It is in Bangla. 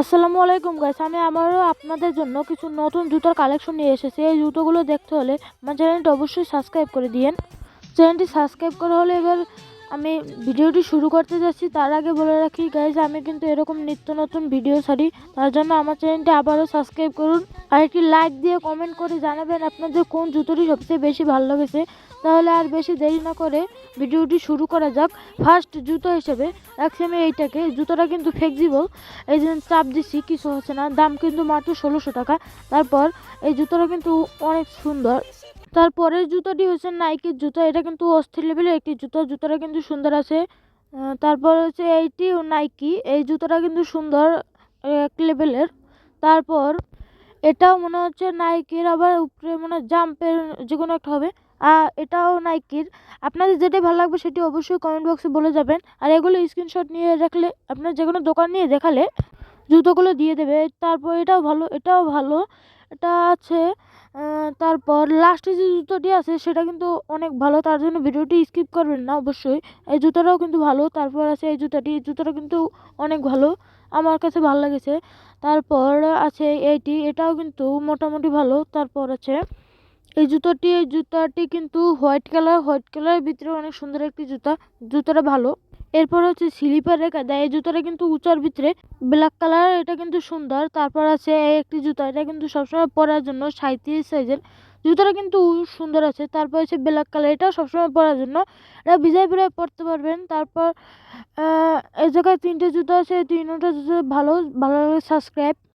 আসসালামু আলাইকুম গাইস আমি আমারও আপনাদের জন্য কিছু নতুন জুতোর কালেকশন নিয়ে এসেছি। এই জুতোগুলো দেখতে হলে আমার চ্যানেলটি অবশ্যই সাবস্ক্রাইব করে দিন চ্যানেলটি সাবস্ক্রাইব করা হলে এবার আমি ভিডিওটি শুরু করতে যাচ্ছি, তার আগে বলে রাখি গাইজ আমি কিন্তু এরকম নিত্য নতুন ভিডিও ছাড়ি, তার জন্য আমার চ্যানেলটি আবারও সাবস্ক্রাইব করুন। আর একটি লাইক দিয়ে কমেন্ট করে জানাবেন আপনাদের কোন জুতোটি সবচেয়ে বেশি ভালো লেগেছে। তাহলে আর বেশি দেরি না করে ভিডিওটি শুরু করা যাক। ফার্স্ট জুতো হিসেবে রাখছি আমি এইটাকে। জুতোটা কিন্তু ফ্লেক্সিবল এই যে চাপ দিচ্ছি, কিছু হচ্ছে না। দাম কিন্তু মাত্র ষোলোশো টাকা। তারপর এই জুতোটা কিন্তু অনেক সুন্দর। তারপরের জুতোটি হচ্ছে নাইকির জুতো। এটা কিন্তু অস্থির লেভেলের একটি জুতো। জুতোটা কিন্তু সুন্দর আছে। তারপর হচ্ছে এইটি নাইকি এই জুতোটা কিন্তু সুন্দর এক লেভেলের তারপর এটাও মনে হচ্ছে নাইকির আবার উপরে মনে হয় জাম্পের যে কোনো একটা হবে। আর এটাও নাইকির আপনাদের যেটাই ভালো লাগবে সেটি অবশ্যই কমেন্ট বক্সে বলে যাবেন। আর এগুলো স্ক্রিনশট নিয়ে রাখলে, আপনার যে কোনো দোকান নিয়ে দেখালে জুতোগুলো দিয়ে দেবে। তারপর এটাও ভালো এটাও ভালো। এটা আছে তারপর লাস্টে যে জুতোটি আছে, সেটা কিন্তু অনেক ভালো। তার জন্য ভিডিওটি স্কিপ করবেন না, অবশ্যই। এই জুতোটাও কিন্তু ভালো। তারপর আছে এই জুতাটি। এই জুতোটা কিন্তু অনেক ভালো। আমার কাছে ভালো লেগেছে। তারপর আছে এইটি। এটাও কিন্তু মোটামুটি ভালো। তারপর আছে এই জুতোটি। এই জুতাটি কিন্তু হোয়াইট কালার হোয়াইট কালারের ভিতরে অনেক সুন্দর একটি জুতা। জুতোটা ভালো। এরপর হচ্ছে স্লিপার রেখা দেয় এই জুতোটা কিন্তু উঁচার ভিতরে ব্ল্যাক কালার এটা কিন্তু সুন্দর। তারপর আছে এই একটি জুতা, এটা কিন্তু সবসময় পরার জন্য সাঁত্রিশ সাইজের জুতোটা কিন্তু সুন্দর আছে, তারপর হচ্ছে ব্ল্যাক কালার এটাও সবসময় পরার জন্য। এটা বিজয় বিজয় পরতে পারবেন, তারপর এই জায়গায় তিনটে জুতো আছে তিনটা জুতো ভালো ভালো লাগে সাবস্ক্রাইব